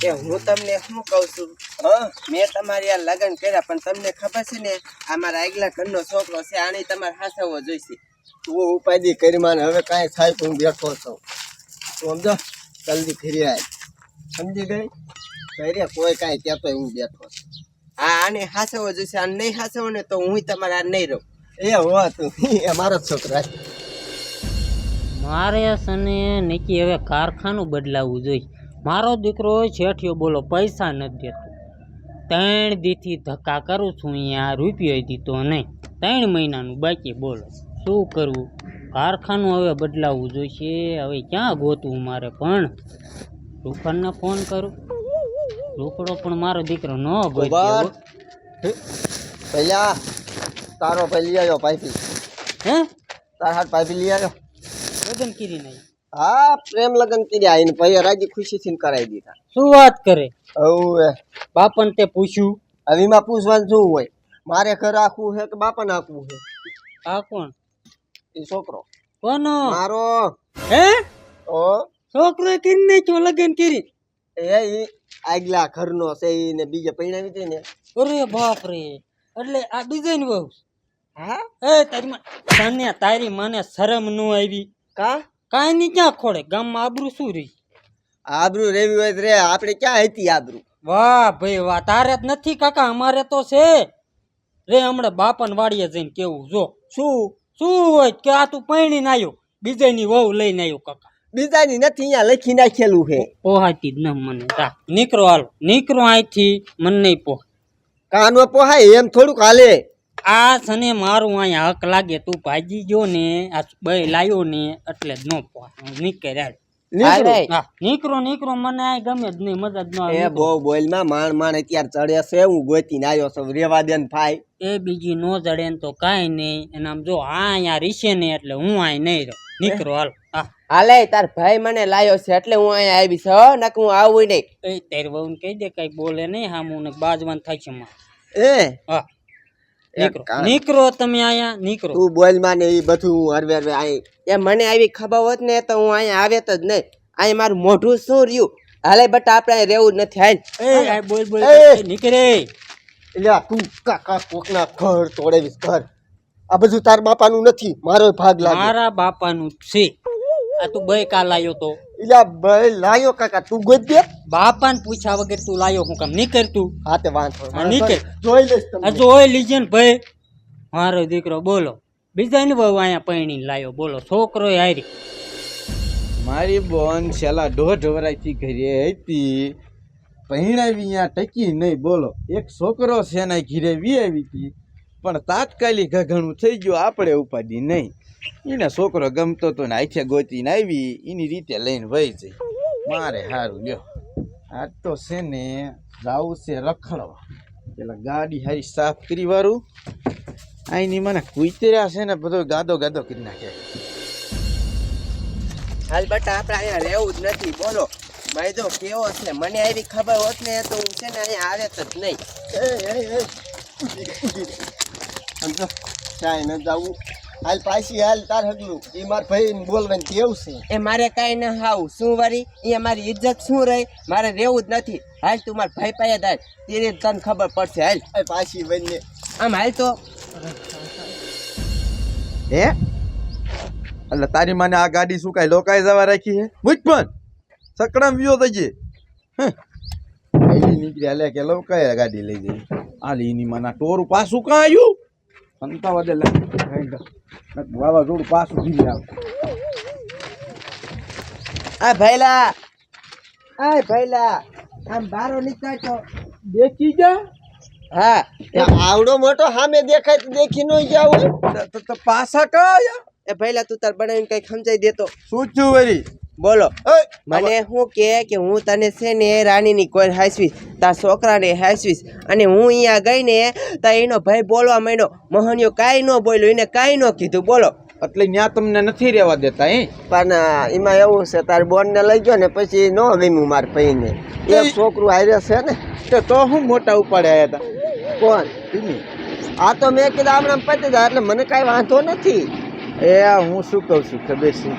કે હું તમને શું કહું છું? હા, મેં તમારી આ લગ્ન કર્યા, પણ તમને ખબર છે ને, આ મારા આગલા ઘરનો છોકરો છે, આને તમારે હાસવવો જોઈશે. તું ઉપાધિ કરી માને, હવે કાંઈ થાય તો હું બેઠો છું. તું સમજો, જલ્દી ફરી આય. સમજી ગઈ? ઘરે કોઈ કાંઈ કહેતો હું બેઠો છું. આ આને હાસવો જોઈશે, આને નહીં હાસવો ને તો હું તમારે નહીં રહું. એ હો, તું એ મારો છોકરા. મારે સને નિકી હવે કારખાનું બદલાવવું જોઈએ. મારો દીકરો શેઠિયો બોલો પૈસા નથી દેતો. ત્રણ દીથી ધક્કા કરું છું અહીંયા રૂપિયો દીધો નહીં. ત્રણ મહિનાનું બાકી બોલો. શું કરવું? કારખાનું હવે બદલાવવું જોઈશે હવે ક્યાં ગોતવું મારે પણ? રૂખડને ફોન કરું. રૂકડો પણ મારો દીકરો ન ગોત્યો. પહેલા તારો પહેલી લઈ આવ્યો પાઇપી. હે? તાર હાથ પાઇપી લઈ આવ્યો. વજન કીરી નહીં હા પ્રેમ લગ્ન કર્યા એને ભાઈ રાજી ખુશીથી કરાવી દીધા. શું વાત કરે? હવે બાપન તે પૂછ્યું? હવે એમાં પૂછવાનું શું હોય? મારે ઘર આખું છે કે બાપન આખું છે? આ કોણ? એ છોકરો. કોનો? મારો. હે? ઓ. છોકરો કિન ને ચો લગ્ન કરી. એ આગલા ઘરનો છે એને બીજે પૈણાવી દે ને. અરે બાપ રે એટલે આ ડિઝાઇન બહુ હા? એ તારી તારી મને શરમ ન આવી. કા? કાંઈ નહીં ક્યાં ખોડે ગામમાં આબરૂ શું રહી? આબરૂ રેવી હોય રે આપણે ક્યાં હતી આબરૂ? વાહ ભાઈ વાહ તારે જ નથી કાકા અમારે તો છે. રે હમણાં બાપન વાડીએ જઈને કેવું જો. શું? શું હોય કે આ તું પૈણીને આવ્યો બીજાની વહુ લઈને આવ્યો કાકા. બીજાની નથી અહીંયા લખી નાખેલું છે. પોહાતી જ ન મને તા નીકળો હાલો. નીકળો અહીંથી મને નહીં પોહ કાનો પોહાય એમ થોડુંક હાલે. આ સને મારું અહીંયા હક લાગે તું ભાજી ગયો ને આ બે લાયો ને એટલે જ ન નીકળ્યા નીકળ હાલ. નીકળો. મને આ ગમે જ નહીં મજા જ ન આવે. એ બહુ બોલમાં માણ માણ અત્યારે ચડે છે હું ગોતીને આવ્યો છું રેવા દે ને એ બીજી નો જડે ને તો કાઈ નહીં અને આમ જો આ અહીંયા રીશે ને એટલે હું અહીં નહીં રહું. નીકળો હાલ. હા. હાલે તાર ભાઈ મને લાયો છે એટલે હું અહીંયા આવી છું હો નક હું આવું નહીં. એ તારી વહુને કહી દે કઈ બોલે નહીં હા હું બાજવાન થાય છે માં એ? હા. નીકળો. તમે અહીંયા નીકળો. તું બોલ ને એ બધું હું હરવે હરવે આઈ. એ મને આવી ખબર હોત ને તો હું અહીંયા આવે જ નહીં. અહીં મારું મોઢું શું રહ્યું? હાલે બટ આપણે અહીં રહેવું નથી. હાલ એ બોલ બોલ નીકળે. એટલે તું કાકા કોકના ઘર તોડેવીશ ઘર. આ બધું તાર બાપાનું નથી મારો ભાગ લાગે. મારા બાપાનું છે. આ તું બે કાલ આવ્યો તો. આ ભાઈ લાયો કાકા તું ગોદ્ય દે. બાપાને પૂછ્યા વગર તું લાયો હું કામ નહીં તું હા તે વાંધો નહીં કર. જોઈ લઈશ આ તમને જો લીજે ને ભાઈ. મારો દીકરો બોલો. બીજા ને બહુ અહીંયા પૈણી લાયો બોલો. છોકરો હારી. મારી બોન છેલ્લા દોઢ વરાયથી ઘરે હતી પહેણાવી અહીંયા ટકી નહીં બોલો. એક છોકરો છે ને ઘીરે વી આવી હતી. પણ તાત્કાલિક ઘણું થઈ ગયું આપણે ઉપાડી નહીં. એને છોકરો ગમતો તો ને આથે ગોતીને આવી એની રીતે લઈને વહી જઈ મારે સારું લ્યો. આ તો છે ને જાવું છે રખડવા. પેલા ગાડી હારી સાફ કરી વાળું. અહીંની મને કુતર્યા છે ને બધો ગાદો ગાદો કરી નાખે. હાલ બટા આપણે અહીંયા રહેવું જ નથી બોલો. ભાઈ જો કેવો છે? મને આવી ખબર હોત ને તો હું છે ને અહીંયા આવે તો જ નહીં. સમજો ક્યાંય ન જાવું. હાલ પાછી હાલ તાર હગલું એ માર ભાઈ બોલવાનું કેવું છે. એ મારે કાંઈ ના હાવ. શું વરી? એ મારી ઇજ્જત શું રહી? મારે રહેવું જ નથી. હાલ તું માર ભાઈ પાયા થાય તેને તને ખબર પડશે. હાલ. પાછી બંને. આમ હાલ તો. હે? એટલે તારી માને આ ગાડી શું કાંઈ લોકાઈ જવા રાખી હે? મુજ પણ. સકડામ વ્યો થઈ પહેલી નીકળી હાલે કે લોકાય ગાડી લઈ જઈ. આ લીની માના ટોરું પાછું કાં આવ્યું? સંતાવા દે લે વાવાઝોડું પાછું ઘી આવે. આ ભાઈલા આ ભાઈલા આમ બારો નીકળ તો દેખી જા. હા આવડો મોટો સામે દેખાય તો દેખી ન જાવ. તો- પાછા કયા એ ભાઈલા તું તાર બનાવીને કઈ સમજાઈ દેતો. શું છું વરી બોલો. મને શું કે કે હું તને છે ને રાણીની કોઈ હાસવીશ તાર છોકરાને હાસવીશ અને હું અહીંયા ગઈ ને તા એનો ભાઈ બોલવા માંડ્યો. મોહનિયો કાંઈ ન બોલ્યો એને કાંઈ ન કીધું. બોલો. એટલે ત્યાં તમને નથી રહેવા દેતા હે? પણ એમાં એવું છે તાર બોનને લઈ ગયો ને પછી ન ગમ્યું માર ભાઈને. એક છોકરું હારે છે ને. તો તો હું મોટા ઉપાડે આવ્યા હતા કોણ? આ તો મેં કીધું આમણામ પતી જાય એટલે મને કાંઈ વાંધો નથી. એ હું શું કહું છું ખબર છે?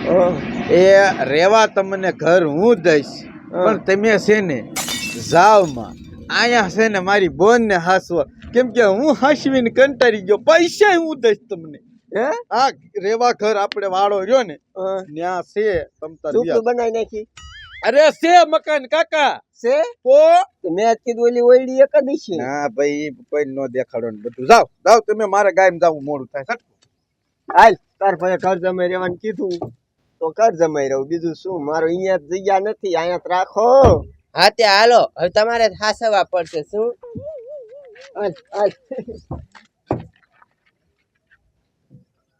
એ રેવા તમને ઘર હું દઈશ પણ તમે છે ને જાવમાં અહીંયા છે ને મારી બોન ને હાસવા. કેમ કે હું હાસવીને કંટાળી ગયો પૈસા હું દઈશ તમને. હે? આ રેવા ઘર આપણે વાળો રહ્યો ને ત્યાં છે તમ તાર શું વ્યાજ. બનાવી નાખી? અરે છે મકાન કાકા. છે? તો મેં કીધું ઓલી ઓયડી એક જ છે. ના ભાઈ કોઈ નો દેખાડો ને બધું. જાવ જાવ તમે મારા ગાયમ જાવ મોડું થાય. હાલ. તાર ભાઈ ઘર જમાઈ રહેવાનું કીધું તો ઘર જમાઈ રહું. બીજું શું? મારો અહીંયા જગ્યા નથી અહીંયા જ રાખો. હા તે હાલો. હવે તમારે હાસવા પડશે શું?